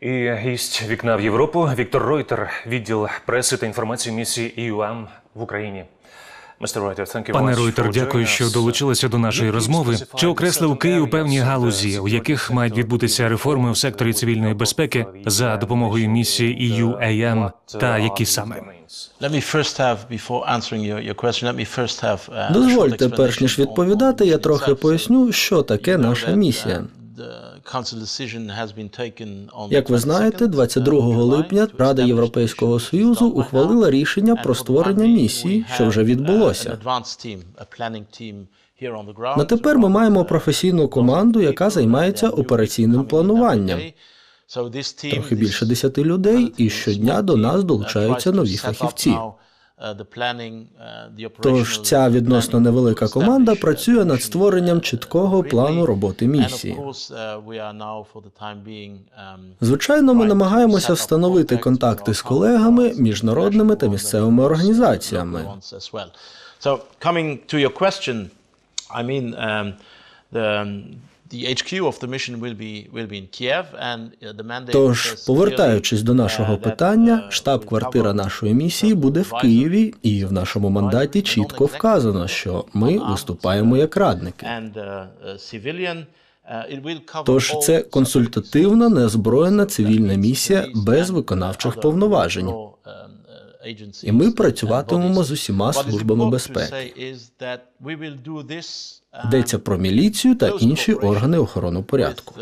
І гість вікна в Європу Віктор Ройтер, відділ преси та інформації місії ІУАМ в Україні. Пане Ройтер, дякую, що долучилися до нашої розмови. Чи окреслив Київ певні галузі, у яких мають відбутися реформи у секторі цивільної безпеки за допомогою місії EUAM, та які саме? Uh, Дозвольте, перш ніж відповідати, я трохи поясню, що таке наша місія. Uh, Як ви знаєте, 22 липня Рада Європейського Союзу ухвалила рішення про створення місії, що вже відбулося. На тепер ми маємо професійну команду, яка займається операційним плануванням. Трохи більше 10 людей, і щодня до нас долучаються нові фахівці. Тож ця відносно невелика команда працює над створенням чіткого плану роботи місії. Звичайно, ми намагаємося встановити контакти з колегами, міжнародними та місцевими організаціями. Um, uh, Тож, повертаючись до нашого uh, питання, uh, штаб-квартира нашої місії буде в Києві, і в нашому мандаті чітко вказано, що ми виступаємо як радники. Тож це консультативна неозброєна цивільна місія без виконавчих повноважень. І ми працюватимемо з усіма службами безпеки. Йдеться про міліцію та інші органи охорони порядку.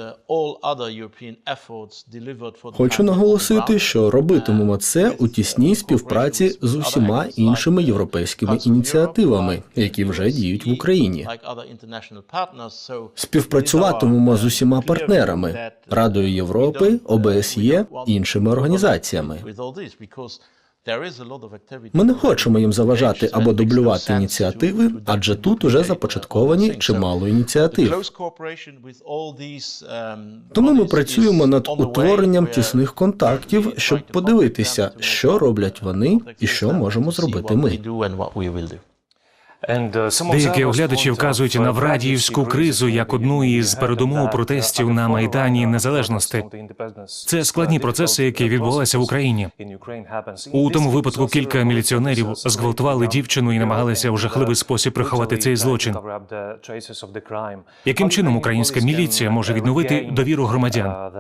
Хочу наголосити, що робитимемо це у тісній співпраці з усіма іншими європейськими ініціативами, які вже діють в Україні. Співпрацюватимемо з усіма партнерами Радою Європи, ОБСЄ, іншими організаціями. Ми не хочемо їм заважати або дублювати ініціативи, адже тут уже започатковані чимало ініціатив. Тому ми працюємо над утворенням тісних контактів, щоб подивитися, що роблять вони і що можемо зробити ми. Деякі оглядачі вказують на Врадіївську кризу як одну із передумов протестів на майдані незалежності. Це складні процеси, які відбувалися в Україні. У тому випадку кілька міліціонерів зґвалтували дівчину і намагалися в жахливий спосіб приховати цей злочин. Яким чином українська міліція може відновити довіру громадян?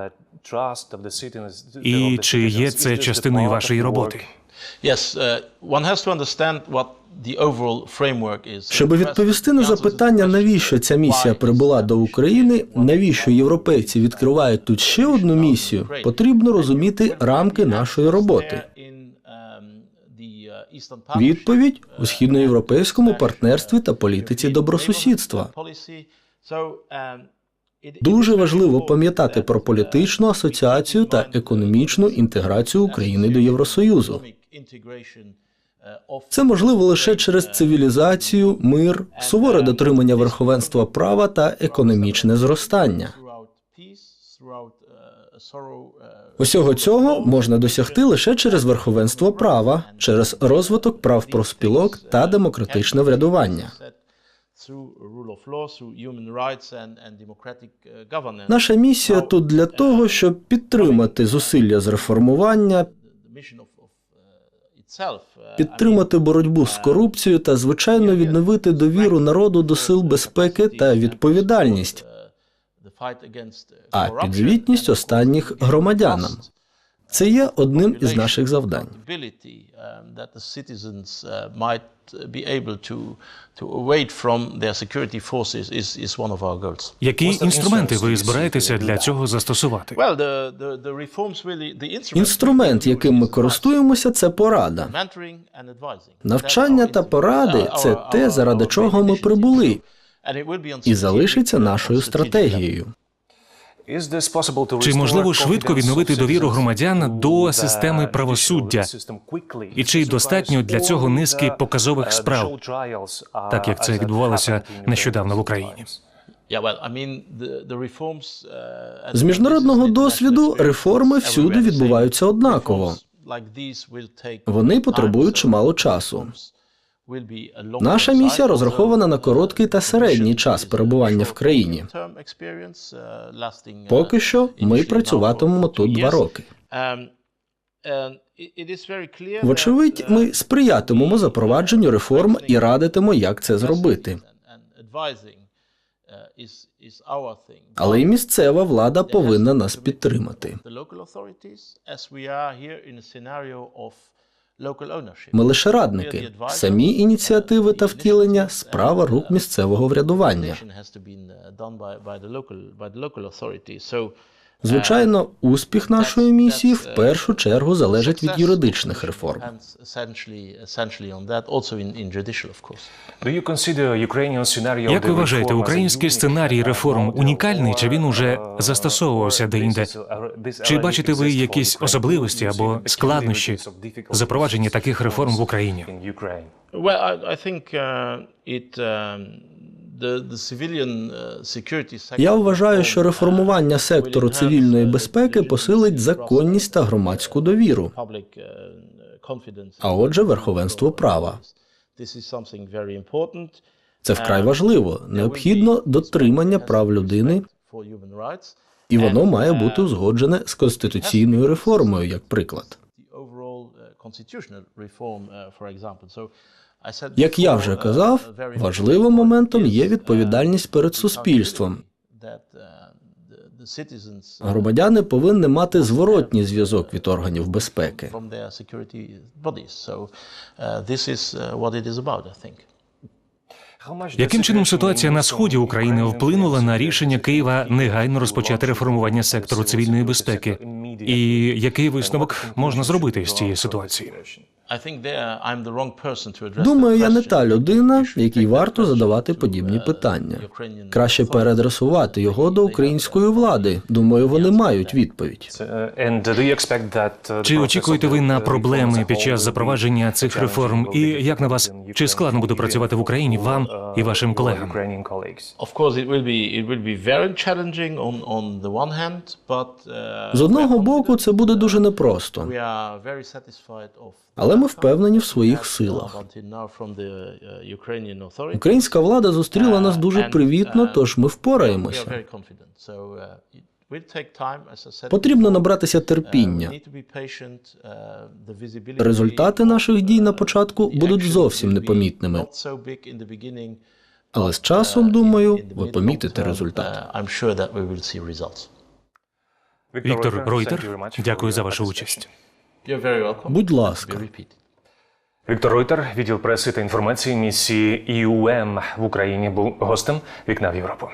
І чи є це частиною вашої роботи? Yes, uh, one has to understand what the overall framework is. Щоб відповісти на запитання, навіщо ця місія прибула до України, навіщо європейці відкривають тут ще одну місію, потрібно розуміти рамки нашої роботи. Відповідь у східноєвропейському партнерстві та політиці добросусідства. Дуже важливо пам'ятати про політичну асоціацію та економічну інтеграцію України до Євросоюзу. Це можливо лише через цивілізацію, мир, суворе дотримання верховенства права та економічне зростання. Усього цього можна досягти лише через верховенство права, через розвиток прав профспілок та демократичне врядування. Наша місія тут для того, щоб підтримати зусилля з реформування, підтримати боротьбу з корупцією та, звичайно, відновити довіру народу до сил безпеки та відповідальність, а підзвітність останніх громадянам. Це є одним із наших завдань. Які інструменти ви збираєтеся для цього застосувати? Інструмент, яким ми користуємося, це порада. Навчання та поради це те, заради чого ми прибули, і залишиться нашою стратегією. Чи можливо швидко відновити довіру громадян до системи правосуддя? І чи достатньо для цього низки показових справ, так як це відбувалося нещодавно в Україні? З міжнародного досвіду реформи всюди відбуваються однаково. Вони потребують чимало часу. Наша місія розрахована на короткий та середній час перебування в країні. Поки що ми працюватимемо тут два роки. Вочевидь, ми сприятимемо запровадженню реформ і радитимо, як це зробити. Але й місцева влада повинна нас підтримати. Ми лише радники. Самі ініціативи та втілення справа рук місцевого врядування. Звичайно, успіх нашої місії в першу чергу залежить від юридичних реформ. Як ви вважаєте, український сценарій реформ унікальний, чи він уже застосовувався деінде? Чи бачите ви якісь особливості або складнощі запровадження таких реформ в Україні? Uh, uh, Я вважаю, що реформування сектору цивільної безпеки посилить законність та громадську довіру, uh, а отже, верховенство права. Це вкрай важливо. Необхідно дотримання прав людини, і воно має бути узгоджене з конституційною реформою, як приклад. Як я вже uh, казав, важливим моментом є uh, відповідальність перед суспільством. uh, Громадяни повинні мати зворотній зв'язок від органів безпеки. Яким чином ситуація на сході України вплинула на рішення Києва негайно розпочати реформування сектору цивільної безпеки? І який висновок можна зробити з цієї ситуації? I think there I'm the wrong person to address Думаю, я не та людина, якій варто задавати подібні uh, питання. Ukrainian Краще переадресувати його до української влади. Думаю, вони мають відповідь. Чи очікуєте ви на проблеми під час запровадження цих реформ? І як на вас, чи складно буде працювати в Україні вам і вашим колегам? Uh, З одного боку, це буде дуже непросто, але ми впевнені в своїх силах. Uh. Українська влада зустріла нас дуже привітно, uh, тож ми впораємося. uh. Потрібно набратися Uh, терпіння. Uh, Результати наших дій на uh, початку будуть зовсім непомітними. Але з часом, uh, думаю, ви помітите результат. uh. Віктор Ройтер, дякую за вашу участь. Будь ласка. Віктор Ройтер, відділ преси та інформації місії ІУМ в Україні, був гостем вікна в Європу.